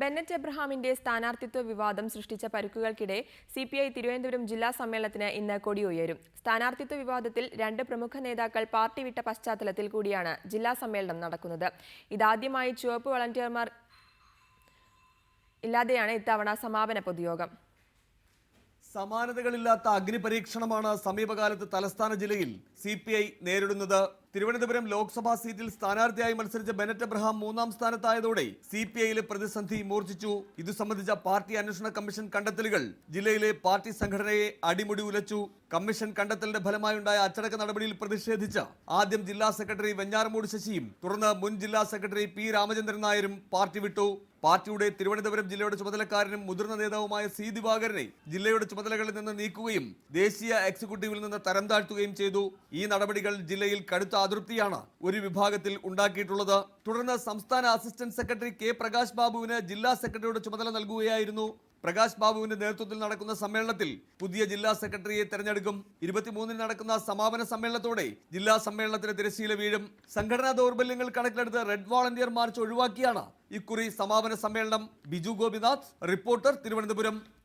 Bennett എബ്രഹാമിന്റെ സ്ഥാനാർത്ഥിത്വ വിവാദം സൃഷ്ടിച്ച പരുക്കുകൾക്കിടെ സി പി ഐ തിരുവനന്തപുരം ജില്ലാ സമ്മേളനത്തിന് ഇന്ന് കൊടിയുയരും. സ്ഥാനാർത്ഥിത്വ വിവാദത്തിൽ രണ്ട് പ്രമുഖ നേതാക്കൾ പാർട്ടി വിട്ട പശ്ചാത്തലത്തിൽ കൂടിയാണ് ജില്ലാ സമ്മേളനം നടക്കുന്നത്. ഇതാദ്യമായി ചുവപ്പ് വളണ്ടിയർമാർ ഇല്ലാതെയാണ് ഇത്തവണ സമാപന പൊതുയോഗം. സമാനതകളില്ലാത്ത അഗ്നിപരീക്ഷണമാണ് സമീപകാലത്ത് തലസ്ഥാന ജില്ലയിൽ സി നേരിടുന്നത്. തിരുവനന്തപുരം ലോക്സഭാ സീറ്റിൽ സ്ഥാനാർത്ഥിയായി മത്സരിച്ച ബെനറ്റ് അബ്രഹാം മൂന്നാം സ്ഥാനത്തായതോടെ സി പി ഐയിലെ പ്രതിസന്ധി മൂർച്ഛിച്ചു. ഇതു സംബന്ധിച്ച പാർട്ടി അന്വേഷണ കമ്മീഷൻ കണ്ടെത്തലുകൾ. ജില്ലയിലെ പാർട്ടി സംഘടനയെ അടിമുടി ഉലച്ചു കമ്മീഷൻ കണ്ടെത്തലിന്റെ ഫലമായുണ്ടായ അച്ചടക്ക നടപടിയിൽ പ്രതിഷേധിച്ച ആദ്യം ജില്ലാ സെക്രട്ടറി വെഞ്ഞാറമൂട് ശശിയും തുടർന്ന് മുൻ ജില്ലാ സെക്രട്ടറി പി രാമചന്ദ്രൻ നായരും പാർട്ടി വിട്ടു. പാർട്ടിയുടെ തിരുവനന്തപുരം ജില്ലയുടെ ചുമതലക്കാരനും മുതിർന്ന നേതാവുമായ സി ദിവാകരനെ ജില്ലയുടെ ചുമതലകളിൽ നിന്ന് നീക്കുകയും ദേശീയ എക്സിക്യൂട്ടീവിൽ നിന്ന് തരം താഴ്ത്തുകയും ചെയ്തു. ഈ നടപടികൾ ജില്ലയിൽ കടുത്ത അതൃപ്തിയാണ് ഒരു വിഭാഗത്തിൽ ഉണ്ടാക്കിയിട്ടുള്ളത്. തുടർന്ന് സംസ്ഥാന അസിസ്റ്റന്റ് സെക്രട്ടറി കെ പ്രകാശ് ബാബുവിന് ജില്ലാ സെക്രട്ടറിയുടെ ചുമതല നൽകുകയായിരുന്നു. പ്രകാശ് ബാബുവിന്റെ നേതൃത്വത്തിൽ നടക്കുന്ന സമ്മേളനത്തിൽ പുതിയ ജില്ലാ സെക്രട്ടറിയെ തെരഞ്ഞെടുക്കും. ഇരുപത്തിമൂന്നിന് നടക്കുന്ന സമാപന സമ്മേളനത്തോടെ ജില്ലാ സമ്മേളനത്തിന് തിരശ്ശീല വീഴും. സംഘടനാ ദൗർബല്യങ്ങൾ കണക്കിലെടുത്ത് റെഡ് വാളണ്ടിയർ മാർച്ച് ഒഴിവാക്കിയാണ് ഇക്കുറി സമാപന സമ്മേളനം. ബിജു ഗോപിനാഥ് റിപ്പോർട്ടർ തിരുവനന്തപുരം.